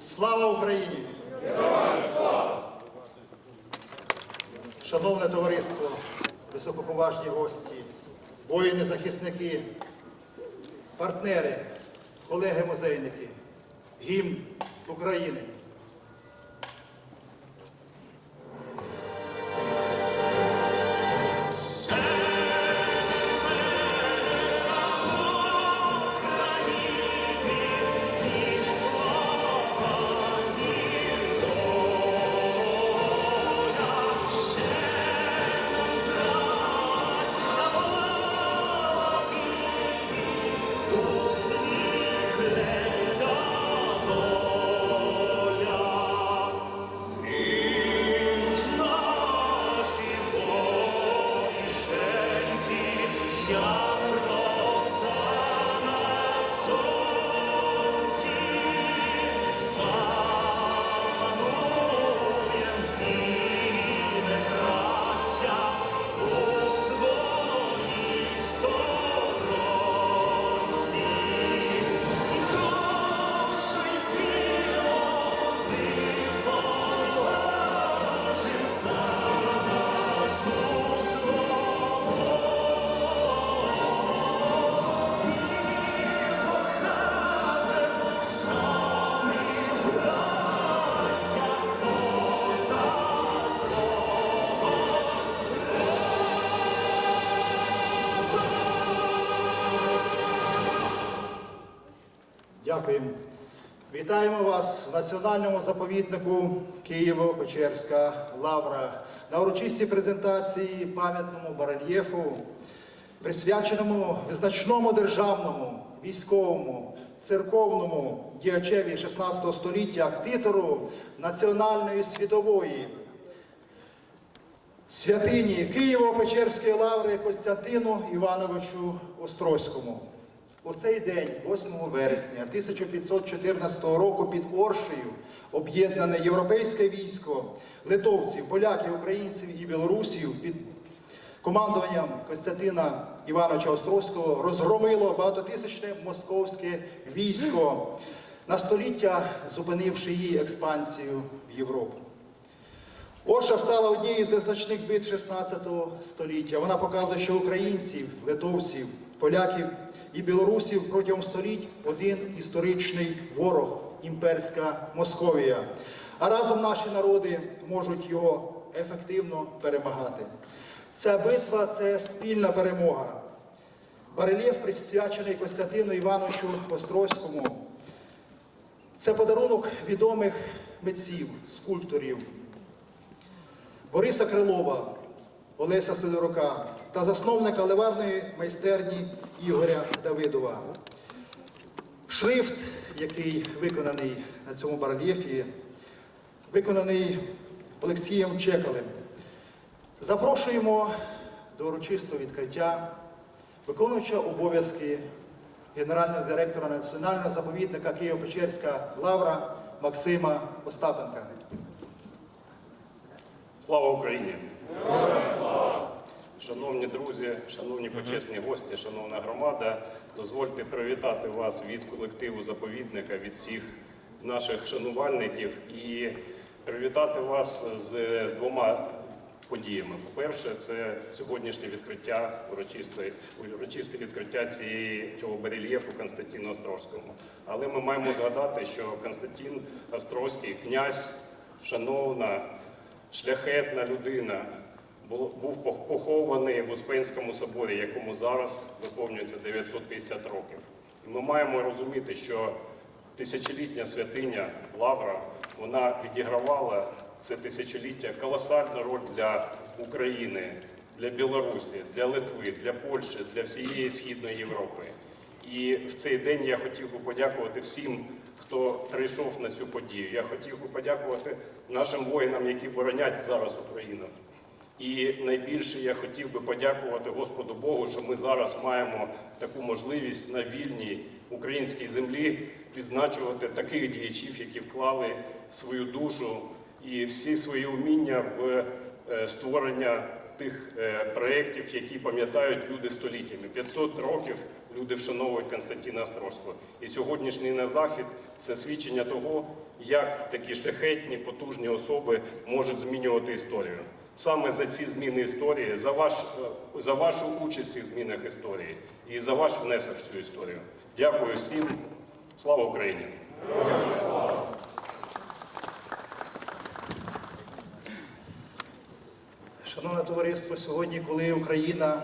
Слава Україні! Шановне товариство, високоповажні гості, воїни-захисники, партнери, колеги-музейники, гімн України. Дякуємо. Вітаємо вас в національному заповіднику Києво-Печерська лавра на урочистій презентації пам'ятному барельєфу, присвяченому визначному державному, військовому, церковному діячеві 16 століття актитору національної світової святині Києво-Печерської лаври Костянтину Івановичу Острозькому. У цей день, 8 вересня 1514 року, під Оршею об'єднане європейське військо литовців, поляків, українців і білорусів під командуванням Костянтина Івановича Острозького розгромило багатотисячне московське військо на століття зупинивши її експансію в Європу. Орша стала однією з визначних битв 16 століття. Вона показує, що українців, литовців, поляків і білорусів протягом століть один історичний ворог імперська Московія. А разом наші народи можуть його ефективно перемагати. Ця битва це спільна перемога. Барельєф присвячений Костянтину Івановичу Острозькому. Це подарунок відомих митців, скульпторів, Бориса Крилова, Олеся Сидорука та засновника ливарної майстерні Ігоря Давидова. Шрифт, який виконаний на цьому барельєфі, виконаний Олексієм Чекалем. Запрошуємо до урочистого відкриття виконуюча обов'язки генерального директора Національного заповідника Києво-Печерська лавра Максима Остапенка. Слава Україні! Шановні друзі, шановні почесні гості, шановна громада, дозвольте привітати вас від колективу заповідника, від всіх наших шанувальників і привітати вас з двома подіями. По-перше, це сьогоднішнє відкриття урочисте, урочисте відкриття цієї цього барельєфу Константину Острозькому. Але ми маємо згадати, що Константин Острозький, князь, шановна, шляхетна людина, був похований в Успенському соборі, якому зараз виповнюється 950 років. І ми маємо розуміти, що тисячолітня святиня Лавра вона відігравала це тисячоліття колосальну роль для України, для Білорусі, для Литви, для Польщі, для всієї Східної Європи. І в цей день я хотів би подякувати всім, хто прийшов на цю подію. Я хотів би подякувати нашим воїнам, які боронять зараз Україну. І найбільше я хотів би подякувати Господу Богу, що ми зараз маємо таку можливість на вільній українській землі відзначувати таких діячів, які вклали свою душу і всі свої уміння в е, створення тих е, проєктів, які пам'ятають люди століттями. 500 років люди вшановують Константина Острозького. І сьогоднішній наш захід це свідчення того, як такі шляхетні, потужні особи можуть змінювати історію. Саме за ці зміни історії, за, ваш, е, за вашу участь в цих змінах історії і за ваш внесок в цю історію. Дякую всім. Слава Україні! Шановне товариство, сьогодні, коли Україна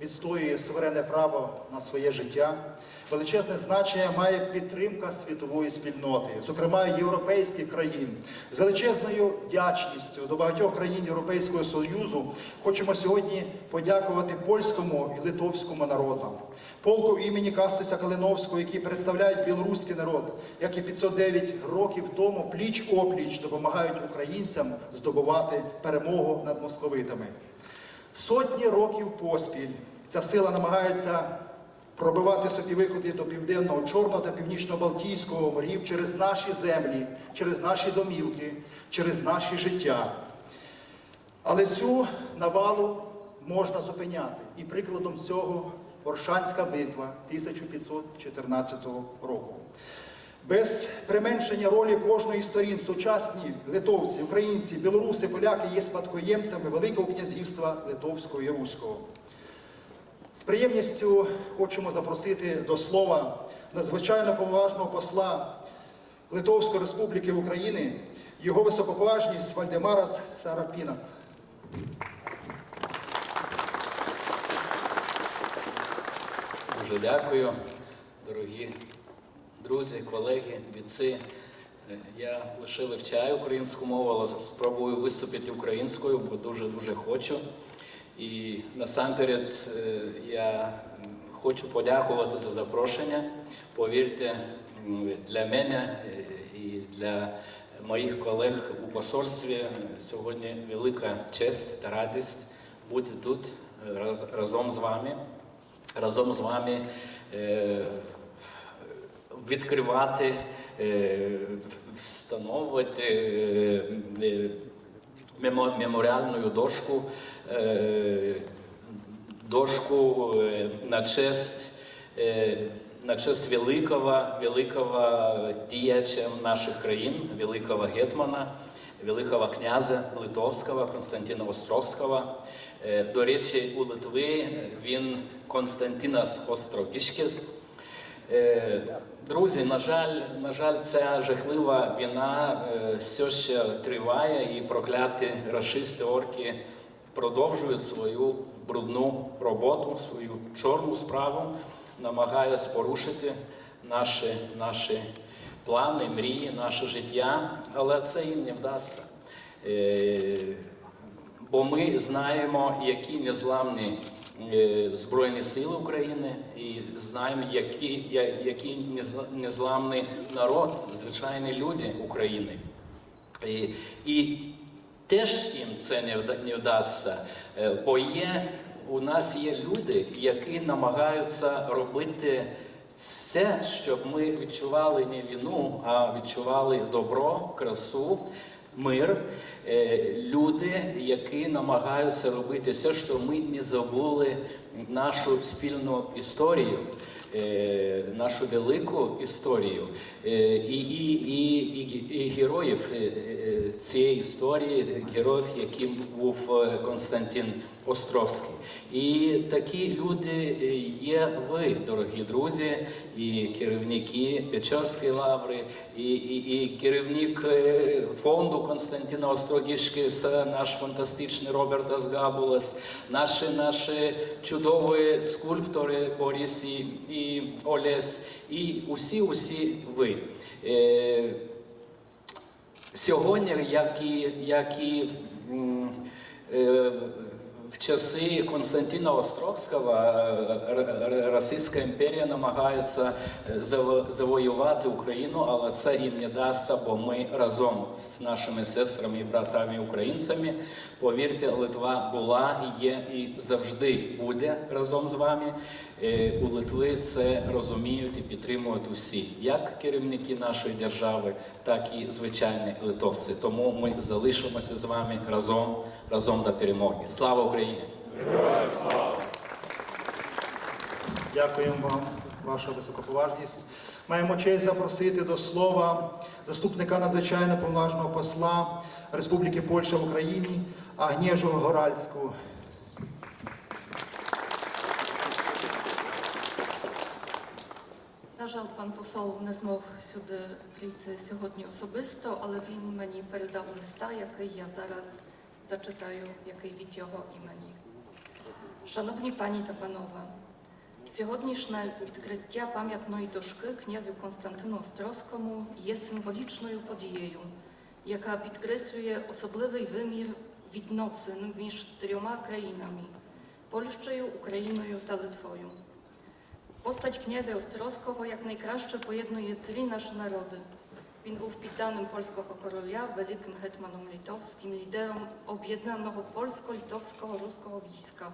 відстоює суверенне право на своє життя, величезне значення має підтримка світової спільноти, зокрема європейських країн. З величезною вдячністю до багатьох країн Європейського Союзу хочемо сьогодні подякувати польському і литовському народам, полку імені Кастуся Калиновського, які представляють білоруський народ, як і 509 років тому пліч опліч допомагають українцям здобувати перемогу над московитами. Сотні років поспіль ця сила намагається пробивати собі виходи до південного Чорного та північно-Балтійського морів через наші землі, через наші домівки, через наші життя. Але цю навалу можна зупиняти. І прикладом цього Оршанська битва 1514 року. Без применшення ролі кожної сторін сучасні литовці, українці, білоруси, поляки є спадкоємцями Великого князівства Литовського і Руського. З приємністю хочемо запросити до слова надзвичайно поважного посла Литовської Республіки України, його високоповажність Вальдемарас Сарапінас. Дуже дякую, дорогі друзі, колеги, віці. Е, Я лише вивчаю українську мову, але спробую виступити українською, бо дуже-дуже хочу. І насамперед е, я хочу подякувати за запрошення. Повірте, для мене е, і для моїх колег у посольстві сьогодні велика честь та радість бути тут е, раз- разом з вами разом з вами відкривати, встановити мемо- меморіальну дошку, дошку е, на честь. е, На честь великого, великого діяча наших країн, великого гетмана, великого князя Литовського Константина Острозького. Е, До речі, у Литви він Константинас Острогішкіс. Е, Друзі, на жаль, на жаль, ця жахлива війна е, все ще триває, і прокляті рашисти орки продовжують свою брудну роботу, свою чорну справу, намагаються порушити наші, наші плани, мрії, наше життя, але це їм не вдасться. Е, Бо ми знаємо, які незламні е, Збройні Сили України, і знаємо, які, який незла- незламний народ, звичайні люди України. І, і теж їм це не, вда- не вдасться, Е, бо є, у нас є люди, які намагаються робити все, щоб ми відчували не війну, а відчували добро, красу, мир. Е, Люди, які намагаються робити все, щоб ми не забули нашу спільну історію, нашу велику історію е, і, і, і, і, героїв е, е, цієї історії, героїв, яким був е, Константин Островський. І такі люди е, є ви, дорогі друзі, і керівники Печорської лаври, і, і, і керівник е, фонду Константина Острогішки, наш фантастичний Роберт Азгабулас, наші, наші чудові скульптори Борис і, і Олес, і усі, усі ви. Е, Сьогодні, як і, як і в часи Константина Острогського е, Р- Р- Російська імперія намагається е, завоювати Україну, але це їм не дасться, бо ми разом з нашими сестрами і братами українцями, повірте, Литва була є і завжди буде разом з вами. Е, У Литви це розуміють і підтримують усі, як керівники нашої держави, так і звичайні литовці. Тому ми залишимося з вами разом, разом до перемоги. Слава Україні! Дякуємо вам, ваша високоповажність. Маємо честь запросити до слова заступника надзвичайно повноважного посла Республіки Польща в Україні Агнєжу Горальську. На жаль, пан посол не змог сюди прийти сьогодні особисто, але він мені передав листа, який я зараз зачитаю, який від його імені. Шановні пані та панове, сьогоднішнє відкриття пам'ятної дошки князю Константину Острозькому є символічною подією, яка підкреслює особливий вимір відносин між трьома країнами Польщею, Україною та Литвою. Постать князя Острозького якнайкраще поєднує три наші народи. Він був підданим польського короля, великим гетьманом литовським, лідером об'єднаного польсько-литовського руського війська.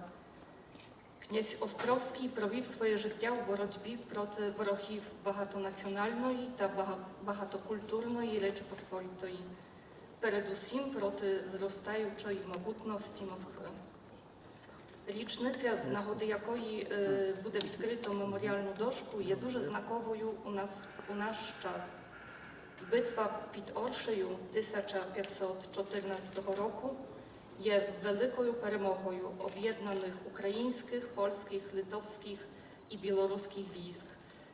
Князь Острowski провів своє життя у боротьбі проти ворогів багатонаціональної та бага- багатокультурної Речі Посполітої, передусім проти зростаючої могутності Москви. Річниця, з нагоди якої е, буде відкрито меморіальну дошку, є дуже знаковою у нас у наш час. Битва під Оршею 1514 року є великою перемогою об'єднаних українських, польських, литовських і білоруських військ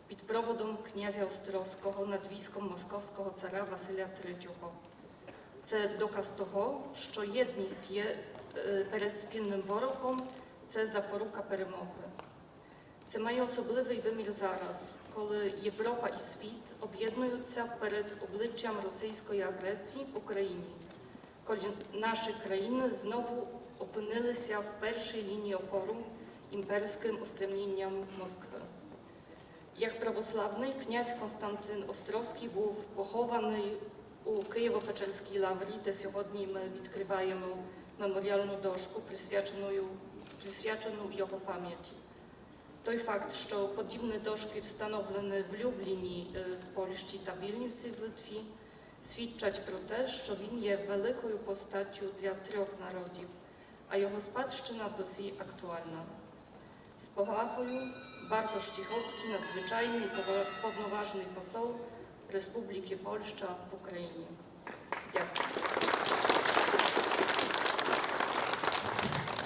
під проводом князя Острозького над військом московського царя Василя III. Це доказ того, що єдність є е, перед спільним ворогом це запорука перемоги. Це має особливий вимір зараз, коли Європа і світ об'єднуються перед обличчям російської агресії в Україні, коли наші країни знову опинилися в першій лінії опору імперським устремлінням Москви. Як православний князь Константин Острозький був похований у Києво-Печерській лаврі, де сьогодні ми відкриваємо меморіальну дошку, присвячену, присвячену його пам'яті. Той факт, що подібні дошки встановлені в Любліні е, в Польщі та Вільнюсі в Литві, свідчать про те, що він є великою постаттю для трьох народів, а його спадщина досі актуальна. З повагою Bartosz Cichocki, пова- повноважний посол Республіки Польща в Україні. Дякую.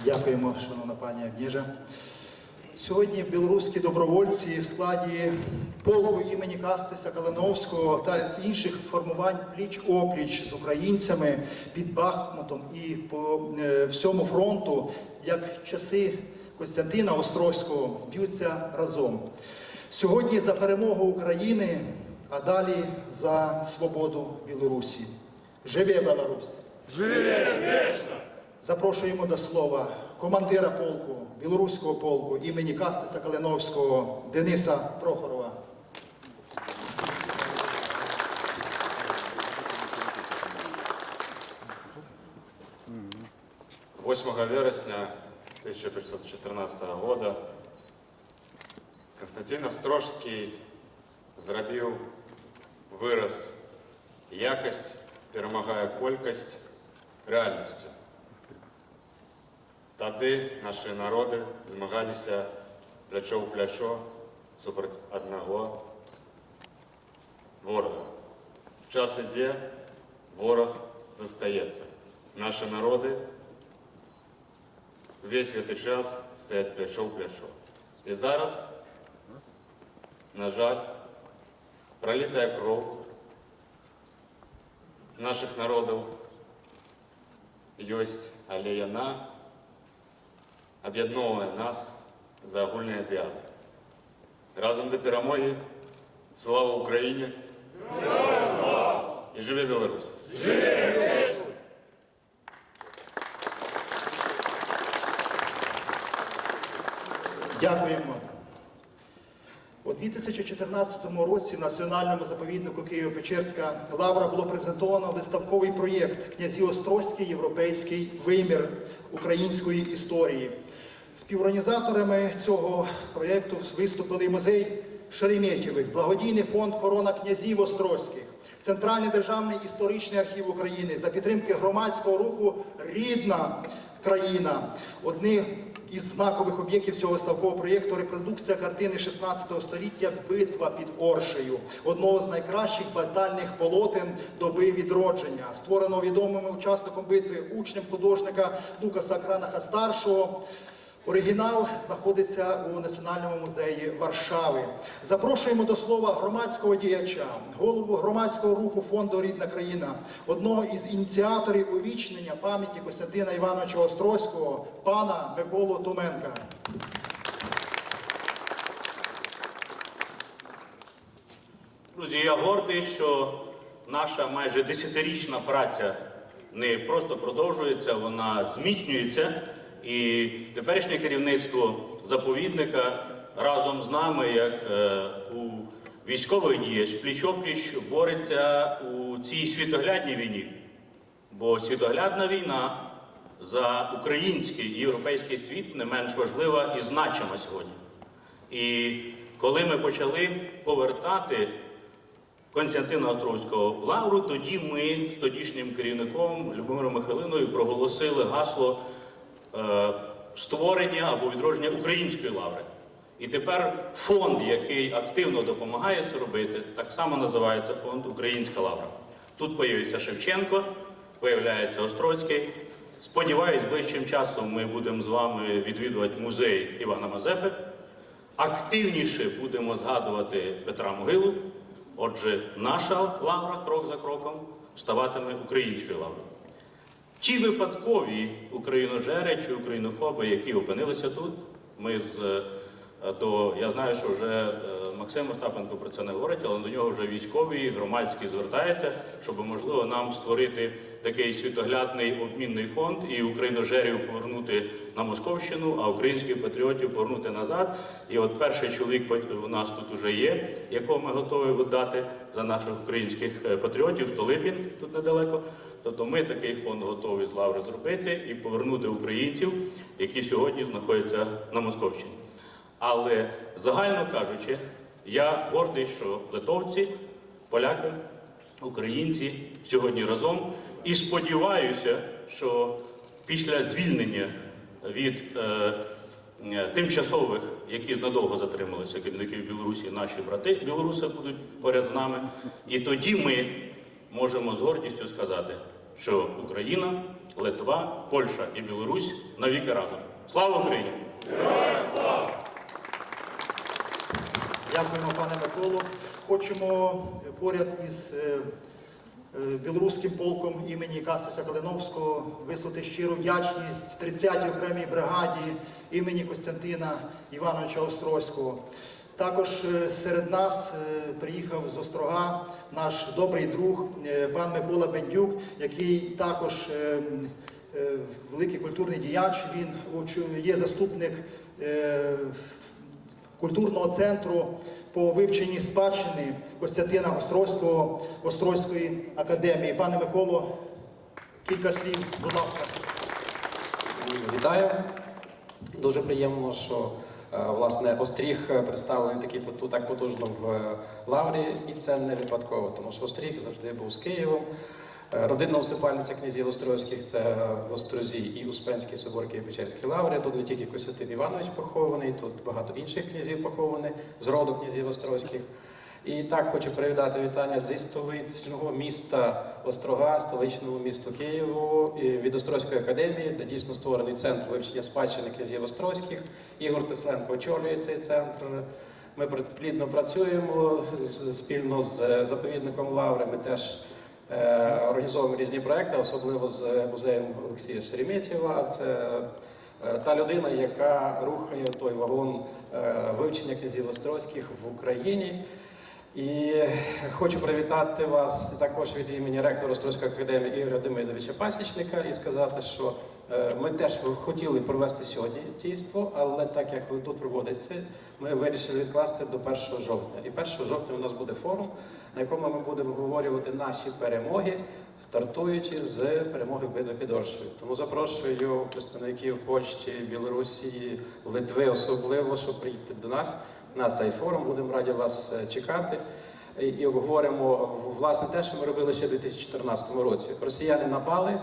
Дякуємо, шановна пані Агніжа. Сьогодні білоруські добровольці в складі полку імені Кастуся Калиновського та з інших формувань пліч-опліч з українцями під Бахмутом і по е, всьому фронту, як часи Костянтина Острозького, б'ються разом. Сьогодні за перемогу України, а далі за свободу Білорусі. Живе Білорусь! Запрошуємо до слова командира полку, білоруського полку імені Кастуса Калиновського Дениса Прохорова. — 8 вересня 1514 года Константин Острожский зрабіў выраз якасць, перамагае колькасць рэальнасцю. Тады нашы народы змагаліся плячо ў плячо супраць аднаго ворага. Час ідзе, вораг застаецца. Нашы народы увесь гэты час стаяць плячо ў плячо. І зараз, на жаль, пролітая кроў нашых народаў ёсць, але яна аб'ядноўвае нас за агульныя ідэалы. Разам да перамогі слава ўкраіне і жыве Беларусь! Дякуємо. У 2014 році Національному заповіднику Києво-Печерська лавра було презентовано виставковий проєкт Князі Острозький Європейський вимір української історії. Співорганізаторами цього проєкту виступили музей Шереметєвих, благодійний фонд Корона князів Острозьких, Центральний державний історичний архів України за підтримки громадського руху Рідна країна. Одні із знакових об'єктів цього виставкового проєкту репродукція картини 16 століття Битва під Оршею, одного з найкращих батальних полотен доби відродження, створеного відомим учасником битви, учнем художника Лукаса Кранаха старшого. Оригінал знаходиться у Національному музеї Варшави. Запрошуємо до слова громадського діяча, голову громадського руху фонду Рідна країна, одного із ініціаторів увічнення пам'яті Костянтина Івановича Острозького, пана Миколу Томенка. Друзі, я гордий, що наша майже десятирічна праця не просто продовжується, вона зміцнюється. І теперішнє керівництво заповідника разом з нами, як е, у військовий діяч, пліч-опліч бореться у цій світоглядній війні. Бо світоглядна війна за український і європейський світ не менш важлива і значима сьогодні. І коли ми почали повертати Константина Островського в лавру, тоді ми з тодішнім керівником Любомиром Михайлиною проголосили гасло створення або відродження української лаври. І тепер фонд, який активно допомагає це робити, так само називається фонд Українська лавра. Тут появився Шевченко, появляється Острозький. Сподіваюсь, ближчим часом ми будемо з вами відвідувати музей Івана Мазепи. Активніше будемо згадувати Петра Могилу. Отже, наша лавра крок за кроком ставатиме українською лаврою. Ті випадкові україножери чи українофоби, які опинилися тут, ми з е, до я знаю, що вже е, Максим Остапенко про це не говорить, але до нього вже військові, громадські звертаються, щоб можливо нам створити такий світоглядний обмінний фонд і україножерів повернути на Московщину, а українських патріотів повернути назад. І от перший чоловік у нас тут вже є, якого ми готові віддати за наших українських е, патріотів, Столипін тут недалеко. Тобто ми такий фонд готові з лаври зробити і повернути українців, які сьогодні знаходяться на Московщині. Але загально кажучи, я гордий, що литовці, поляки, українці сьогодні разом. І сподіваюся, що після звільнення від е, е, тимчасових, які надовго затрималися керівників Білорусі, наші брати білоруси будуть поряд з нами. І тоді ми можемо з гордістю сказати, що Україна, Литва, Польща і Білорусь навіки разом. Слава Україні! Дякуємо, пане Миколу. Хочемо поряд із е, е, білоруським полком імені Кастуся Калиновського висловити щиру вдячність 30-й окремій бригаді імені Костянтина Івановича Острозького. Також е, серед нас е, приїхав з Острога наш добрий друг е, пан Микола Бендюк, який також великий культурний діяч. Він є заступник культурного центру по вивченні спадщини Костянтина Острозького Острозької академії. Пане Миколо, кілька слів, будь ласка. Вітаю. Дуже приємно, що власне Остріг е, представлений такий поту- так потужно в е, Лаврі, і це не випадково, тому що Остріг завжди був з Києвом. Е, Родинна усипальниця князів Острозьких це е, в Острозі і Успенський собор Києво-Печерській лаври. Тут не тільки Костянтин Іванович похований, тут багато інших князів поховані з роду князів Острозьких. І так хочу привітати вітання зі столичного міста Острога, столичного місту Києву від Острозької академії, де дійсно створений центр вивчення спадщини князів Острозьких. Ігор Тесленко очолює цей центр. Ми плідно працюємо спільно з заповідником Лаври. Ми теж е, організовуємо різні проекти, особливо з музеєм Олексія Шереметєва. Це е, та людина, яка рухає той вагон е, вивчення князів Острозьких в Україні. І хочу привітати вас також від імені ректора Острозької академії Ігоря Демидовича Пасічника і сказати, що е, ми теж хотіли провести сьогодні дійство, але так як тут проводите, ми вирішили відкласти до 1 жовтня. І 1 жовтня у нас буде форум, на якому ми будемо обговорювати наші перемоги, стартуючи з перемоги битви під Оршею. Тому запрошую представників Польщі, Білорусі, Литви особливо, щоб прийти до нас на цей форум. Будемо раді вас е, чекати. І- обговоримо власне те, що ми робили ще в 2014 році. Росіяни напали,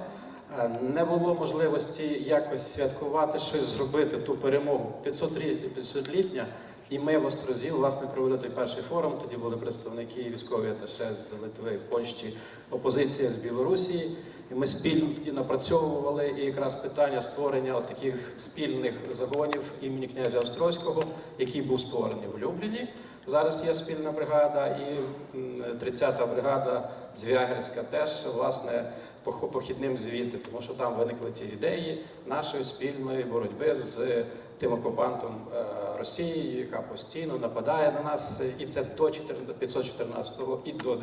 Е, Не було можливості якось святкувати, щось зробити, ту перемогу 500-літня. І ми в Острозі, власне, провели той перший форум. Тоді були представники військові аташе з Литви, Польщі, опозиція з Білорусі. І ми спільно тоді напрацьовували і якраз питання створення от таких спільних загонів імені князя Острозького, який був створений в Любліні. Зараз є спільна бригада, і м, 30-та бригада Звягельська теж власне пох- похідним звідти, тому що там виникли ті ідеї нашої спільної боротьби з тим окупантом е, Росією, яка постійно нападає на нас, і це до 514 і до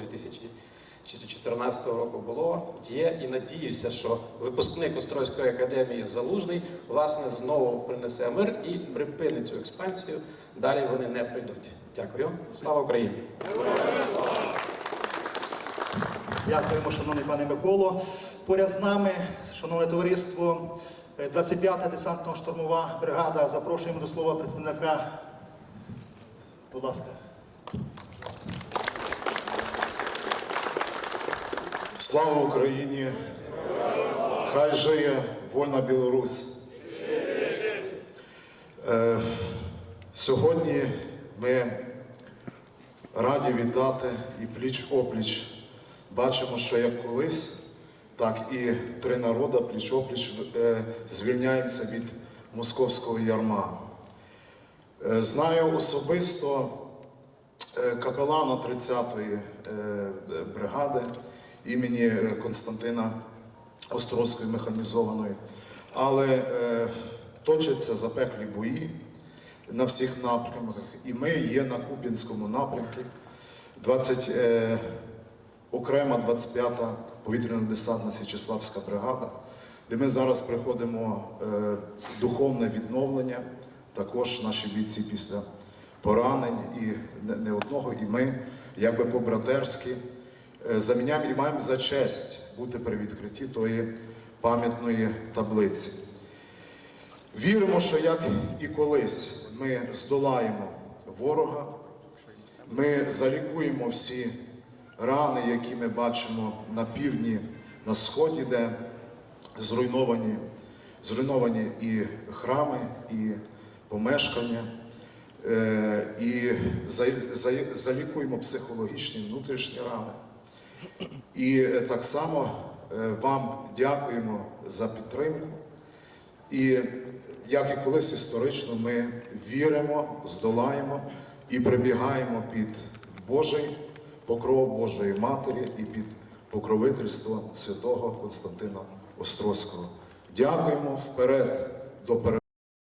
2014 року було. Є і надіюся, що випускник Острозької академії Залужний власне знову принесе мир і припинить цю експансію. Далі вони не прийдуть. Дякую. Слава Україні! Дякуємо, шановний пане Миколо. Поряд з нами, шановне товариство, е, 25-та десантно-штурмова бригада. Запрошуємо до слова представника. Будь ласка. Слава Україні! Хай жиє вольна Білорусь. Е, сьогодні ми раді вітати і пліч опліч. Бачимо, що як колись, так і три народи пліч опліч е, звільняємося від московського ярма. Е, знаю особисто капелана 30-ї е, бригади імені е, Константина Острозької механізованої. Але е, точаться запеклі бої на всіх напрямках. І ми є на Куп'янському напрямку. 20, е, окрема 25-та повітряно-десантна Січеславська бригада, де ми зараз приходимо е, духовне відновлення. Також наші бійці після поранень і не, не одного, і ми, якби по-братерськи, е, заміняємо і маємо за честь бути при відкритті тої пам'ятної таблиці. Віримо, що як і колись ми здолаємо ворога, ми залікуємо всі рани, які ми бачимо на півдні, на сході, де зруйновані, зруйновані і храми, і помешкання, е, і за- за- залікуємо психологічні внутрішні рани. І е, так само е, вам дякуємо за підтримку. І як і колись історично, ми віримо, здолаємо і прибігаємо під Божий покров Божої Матері і під покровительство святого Константина Острозького. Дякуємо вперед до перемоги.